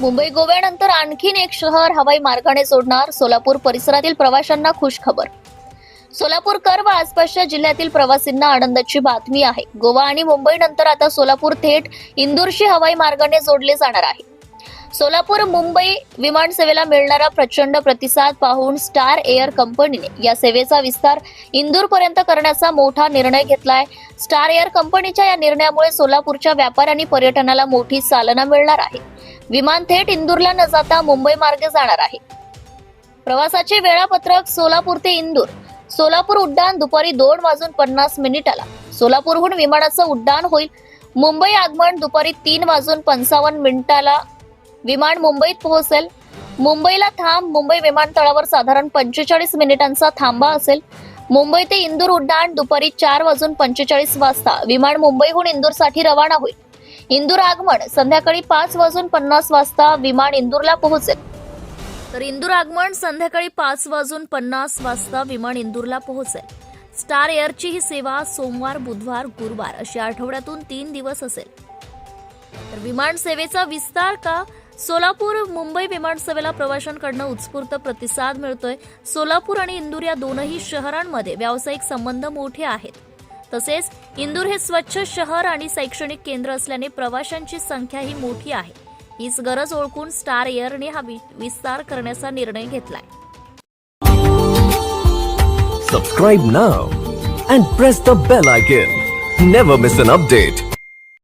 मुंबई गोव्यानंतर आणखीन एक शहर हवाई मार्गाने जोडणार सोलापूर परिसरातील प्रवाशांना खुश खबर सोलापूर कर व आसपासच्या जिल्ह्यातील प्रवासींना आनंदाची बातमी आहे. गोवा आणि मुंबई नंतर आता सोलापूर थेट इंदूरशी हवाई मार्गाने जोडले जाणार आहे. सोलापूर मुंबई विमान सेवेला मिळणारा प्रचंड प्रतिसाद पाहून स्टार एअर कंपनीने या सेवेचा विस्तार इंदूरपर्यंत करण्याचा मोठा निर्णय घेतलाय. स्टार एअर कंपनीच्या या निर्णयामुळे सोलापूरच्या व्यापार आणि पर्यटनाला मोठी चालना मिळणार आहे. विमान थेट इंदूरला न जाता मुंबई मार्गे जाणार आहे. प्रवासाचे वेळापत्रक सोलापूर ते इंदूर. सोलापूर उड्डाण दुपारी दोन वाजून पन्नास मिनिटाला. सोलापूरहून विमानाचं उड्डाण होईल. मुंबई आगमन दुपारी तीन वाजून पंचावन्न मिनिटाला. विमान मुंबईत पोहोचेल. मुंबईला थांब मुंबई विमानतळावर साधारण पंचेचाळीस मिनिटांचा थांबा असेल. मुंबई ते इंदूर उड्डाण दुपारी चार वाजून पंचेचाळीस वाजता. विमान मुंबईहून इंदूरसाठी रवाना होईल. इंदूर आगमन संध्याकाळी पाच वाजून पन्नास वाजता विमान इंदूरला पोहोचेल. तर इंदूर आगमन संध्याकाळी पाच वाजून पन्नास वाजता विमान इंदूरला पोहोचेल. स्टार एअरची ही सेवा सोमवार बुधवार गुरुवार अशा आठवड्यातून तीन दिवस असेल. तर विमान सेवेचा विस्तार का? सोलापूर मुंबई विमानसेवेला प्रवाशांकडनं उत्स्फूर्त प्रतिसाद मिळतोय. सोलापूर आणि इंदूर या दोनही शहरांमध्ये व्यावसायिक संबंध मोठे आहेत. तसेच इंदूर हे स्वच्छ शहर आणि शैक्षणिक केंद्र असल्याने प्रवाशांची संख्या ही मोठी आहे. हीच गरज ओळखून स्टार एअरने हा वि- विस्तार करण्याचा निर्णय घेतलाय. Subscribe now and press the bell icon never miss an update